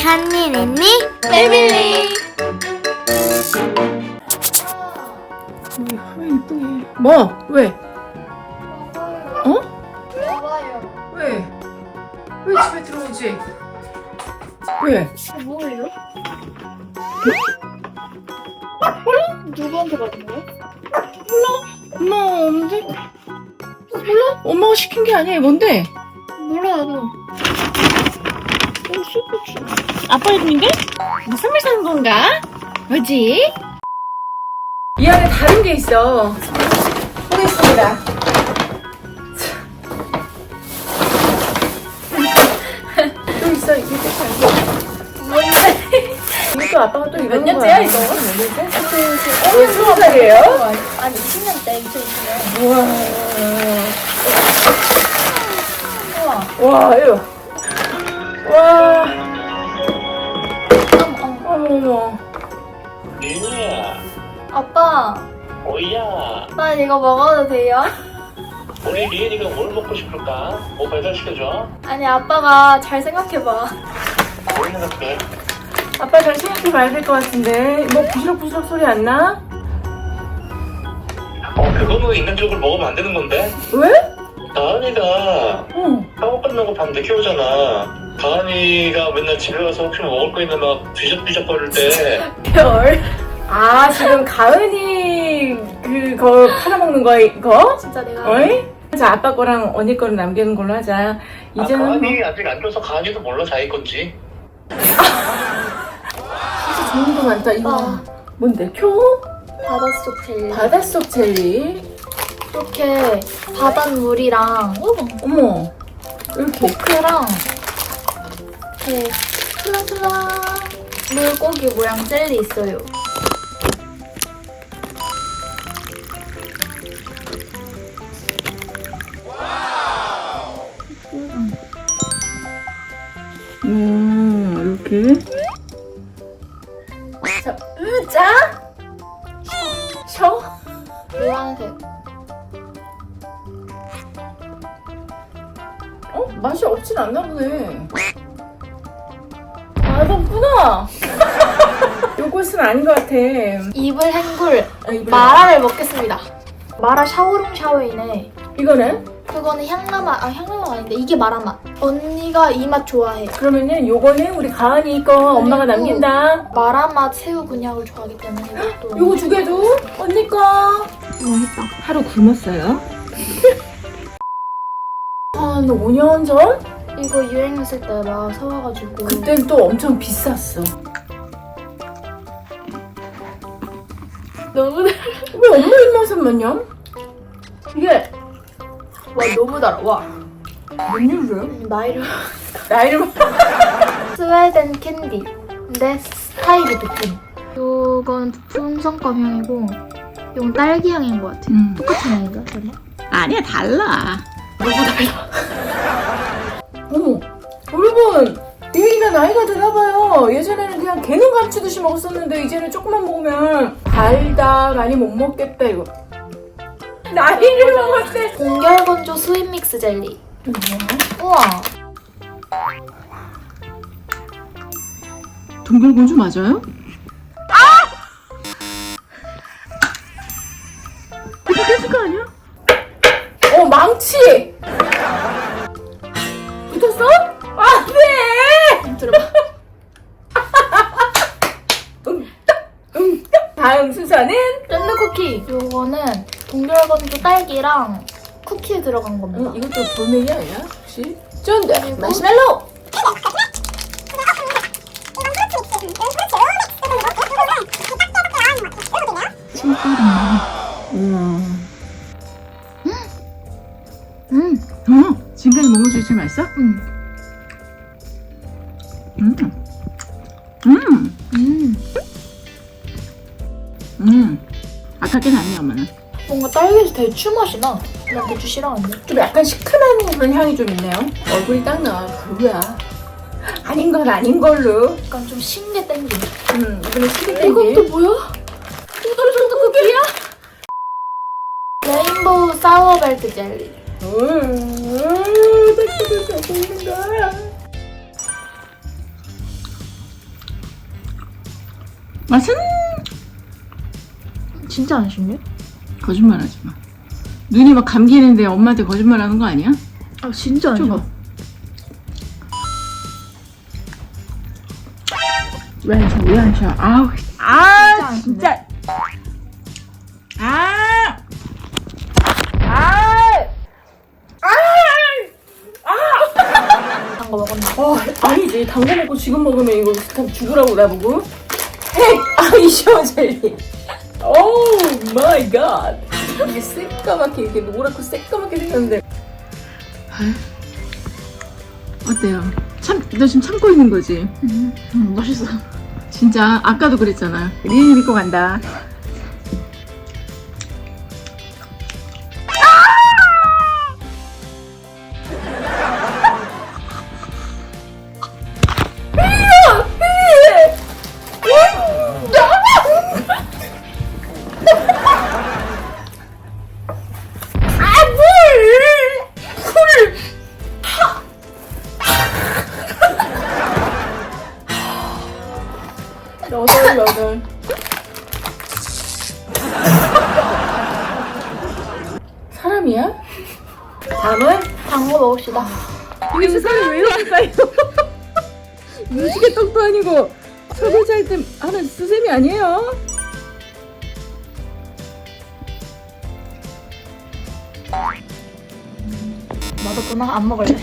한니네니 패밀리 우리 화면 이쁘게. 뭐? 왜? 어? 좋아요 왜? 왜 집에 들어오지? 왜? 뭐예요? 누구한테 받은 거야? 엄마 없는데? 몰라? 엄마가 시킨 게 아니야. 뭔데? 몰라 나도 어 슈퍼치 아빠 이름인데? 무슨 선물 사는 건가? 뭐지? 이 안에 다른 게 있어. 보겠습니다. 또 있어 이게 뭔데? 이것도 아빠가 또몇 년째야, 이거? 몇 년째? 어, 스무 살이에요? 아니 20년 때 2020년 우와. 우와 와, 이거. 와, 어머 어머 어머머. 윤이야, 아빠 오이야. 나 이거 먹어도 돼요? 우리 리은이가 뭘 먹고 싶을까? 뭐 배달시켜줘? 아니 아빠가 잘 생각해봐 뭘 생각해? 아빠 잘 생각해 봐야 될 것 같은데. 뭐 부스럭부스럭 소리 안 나? 어, 그거는 인간적으로 먹으면 안 되는 건데? 왜? 가은이가 응. 학원 끝나고 밤 늦게 오잖아. 가은이가 맨날 집에 와서 혹시 뭐 먹을 거 있나 막 뒤적뒤적거릴 때 별 아, 지금 가은이 그거 팔아먹는 거, 이거? 진짜 내가 어이? 자, 아빠 거랑 언니 거를 남기는 걸로 하자. 아, 이제는 뭐, 가은이 아직 안 줘서 가은이도 몰라 자기 건지. 진짜 좋은 거 많다. 이거 아. 뭔데? 표? 바닷속 젤리 바닷속 젤리? 이렇게 바닷물이랑 어머 어머. 이렇게. 포크랑 이렇게 슬라슬라 물고기 모양 젤리 있어요 음, 이렇게. 자, 으자? 셔? 노란색 어? 맛이 없진 않나 보네. 맛없구나. 요것은 아닌 것 같아. 이불 행굴 아, 이거 마라를 먹겠습니다 마라 샤오롱 샤오이네 이거는? 그거는 향라맛 아 향라맛 아닌데 이게 마라 맛 언니가 이 맛 좋아해 그러면은 요거는 우리 가은이 거 엄마가 그리고 남긴다. 마라 맛 새우 곤약을 좋아하기 때문에 이것도 요거 두 개도 언니 거. 맛있다 하루 굶었어요. 한 5년 전? 이거 유행했을 때 막 사와가지고 그땐 또 엄청 비쌌어. 너무 왜 엄마 입맛은만요? 이게 와 너무 달아 와 웬일이야? 나이를 나이를 스웨덴 캔디 근데 스타일이 부품 요건 풍선껌 향이고 요건 딸기 향인 것 같아 음. 똑같은 향인가? 그래? 아니야 달라. 너무 달라. 어머 여러분 얘가 나이가 드나봐요. 예전에는 그냥 개는 감추듯이 먹었었는데 이제는 조금만 먹으면 달다 많이 못 먹겠다 이거. 나이를 먹었대. 동결건조 스윗 믹스 젤리 우와 동결곤주 맞아요? 아! 이거 깨질 거 아니야? 어 망치! 붙었어? 안 돼! 들어봐 다음 순서는 랜드 쿠키 요거는 동결건조 딸기랑 쿠키에 들어간 겁니다 어, 이것도 돌멩이 아니야? 혹시? 쫀득 그리고- 마시멜로! 음. 음, 어, 지금까지 제일 맛있어? 음, 음. 음. 음. 음. 게 낫네, 엄마는. 뭔가 딸기에서 대추 맛이 나. 나 대추 싫어하는데. 좀 약간 시큼한 그런 향이 좀 있네요. 얼굴이 딱 나와. 그거야. 아닌 건 아닌 걸로. 약간 좀 신게 땡기네. 음, 이번에 시리 이건 또 뭐야? 쿠키야? 레인보우 사워벨트 젤리. 음, 딱 뜯을 수 없는 거야. 맛은 진짜 안 신데? 거짓말 하지 마. 눈이 막 감기는데 엄마한테 거짓말 하는 거 아니야? 아 진짜 안. 신어. 왜안 쳐? 왜안 쳐? 아우, 아, 안 진짜. 아, 아, 단 거 먹었나? 어, 아니지. 당근 먹고 지금 먹으면 이거 다 죽으라고 나보고. 핵 아이셔 젤리. 오 마이 갓. 이게 새까맣게 이렇게 노랗고 새까맣게 생겼는데. 어때요? 참, 너 지금 참고 있는 거지? 음, 음 맛있어. 진짜 아까도 그랬잖아. 리은이 믿고 간다. 단 거 먹읍시다. 이게 세상에 왜 이럴까요? 무지개 떡도 아니고 설거지 할 때 하는 수세미 아니에요? 맛없구나. 안 먹을래.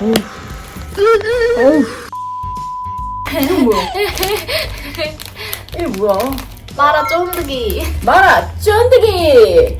어우. 이건 뭐야? 이게 뭐야? 마라 쫀득이. 마라 쫀득이.